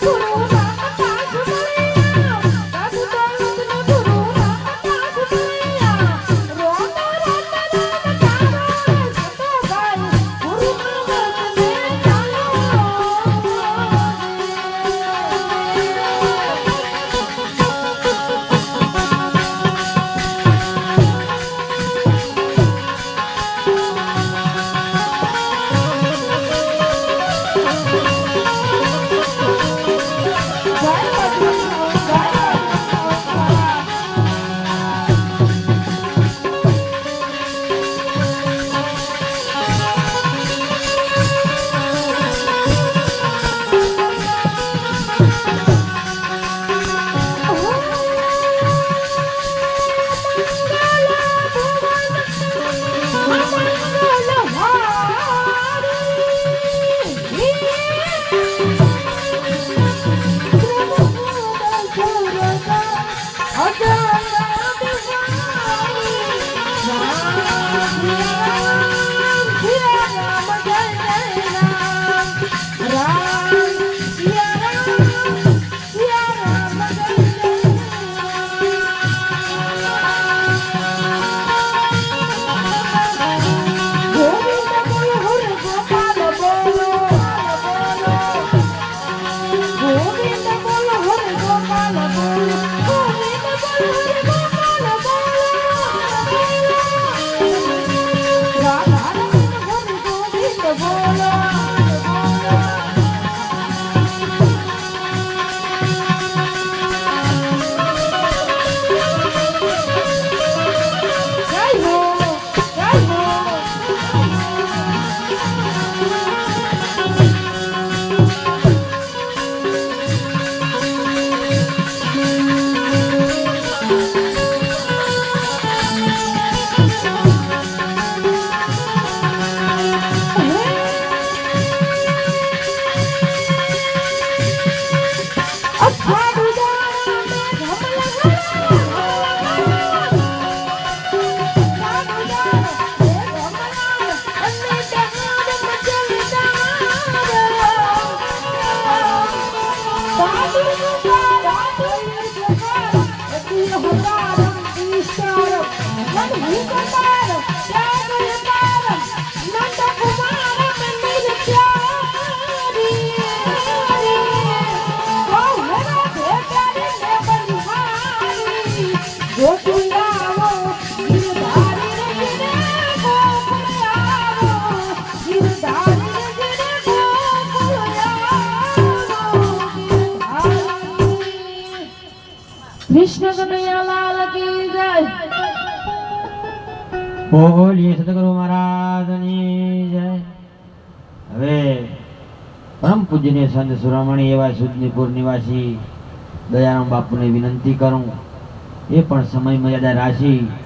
做我 કૃષ્ણ કનૈયાલાલ કી જય. બોલીએ સદગુરુ મહારાજની જય. હવે પરમ પૂજ્યનીય સંત સુરામણી એવા સુજનીપુર નિવાસી દયારામ બાપુને વિનંતી કરું. એ પણ સમય મર્યાદા રાખી